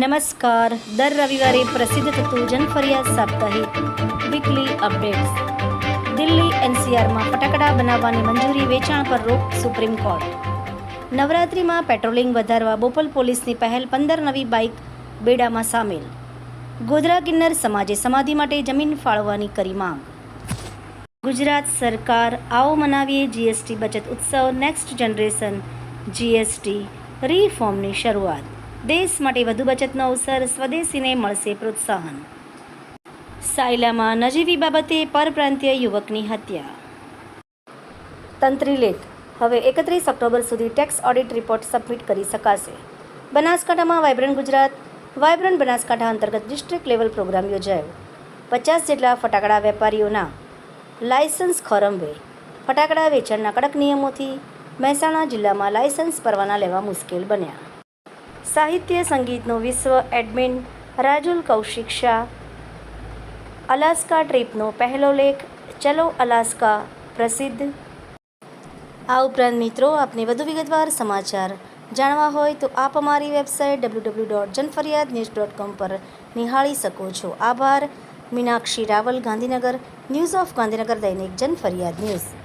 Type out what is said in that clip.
નમસ્કાર. દર રવિવારે પ્રસિદ્ધ થતું જનફરિયાદ સાપ્તાહિક વીકલી અપડેટ્સ દિલ્હી એનસીઆરમાં ફટાકડા બનાવવાની મંજૂરી વેચાણ પર રોક સુપ્રીમ કોર્ટ. નવરાત્રિમાં પેટ્રોલિંગ વધારવા બોપલ પોલીસની પહેલ પંદર નવી બાઇક બેડામાં સામેલ. ગોધરા કિન્નર સમાજે સમાધિ માટે જમીન ફાળવવાની કરી માંગ. ગુજરાત સરકાર આવો મનાવીએ જીએસટી બચત ઉત્સવ નેક્સ્ટ જનરેશન જીએસટી રિફોર્મની શરૂઆત. દેશ માટે વધુ બચતનો અવસર સ્વદેશીને મળશે પ્રોત્સાહન. સાયલામાં નજીવી બાબતે પરપ્રાંતીય યુવકની હત્યા. તંત્રી લેટ હવે એકત્રીસ ઓક્ટોબર સુધી ટેક્સ ઓડિટ રિપોર્ટ સબમિટ કરી શકાશે. બનાસકાંઠામાં વાઇબ્રન્ટ ગુજરાત, વાયબ્રન્ટ બનાસકાંઠા અંતર્ગત ડિસ્ટ્રિક્ટ લેવલ પ્રોગ્રામ યોજાયો. પચાસ જેટલા ફટાકડા વેપારીઓના લાયસન્સ ખોરંભે ફટાકડા વેચાણના કડક નિયમોથી મહેસાણા જિલ્લામાં લાયસન્સ પરવાના લેવા મુશ્કેલ બન્યા. સાહિત્ય, સંગીતનો વિશ્વ, એડમિન રાજુલ કૌશિક શાહ. અલાસ્કા ટ્રીપનો પહેલો લેખ, ચલો અલાસ્કા, પ્રસિદ્ધ. આ ઉપરાંત મિત્રો, આપને વધુ વિગતવાર સમાચાર જાણવા હોય તો આપ અમારી website W W dot Janfariyad news dot com પર નિહાળી શકો છો. આભાર. મીનાક્ષી રાવલ, ગાંધીનગર ન્યૂઝ ઓફ ગાંધીનગર દૈનિક જનફરિયાદ ન્યૂઝ.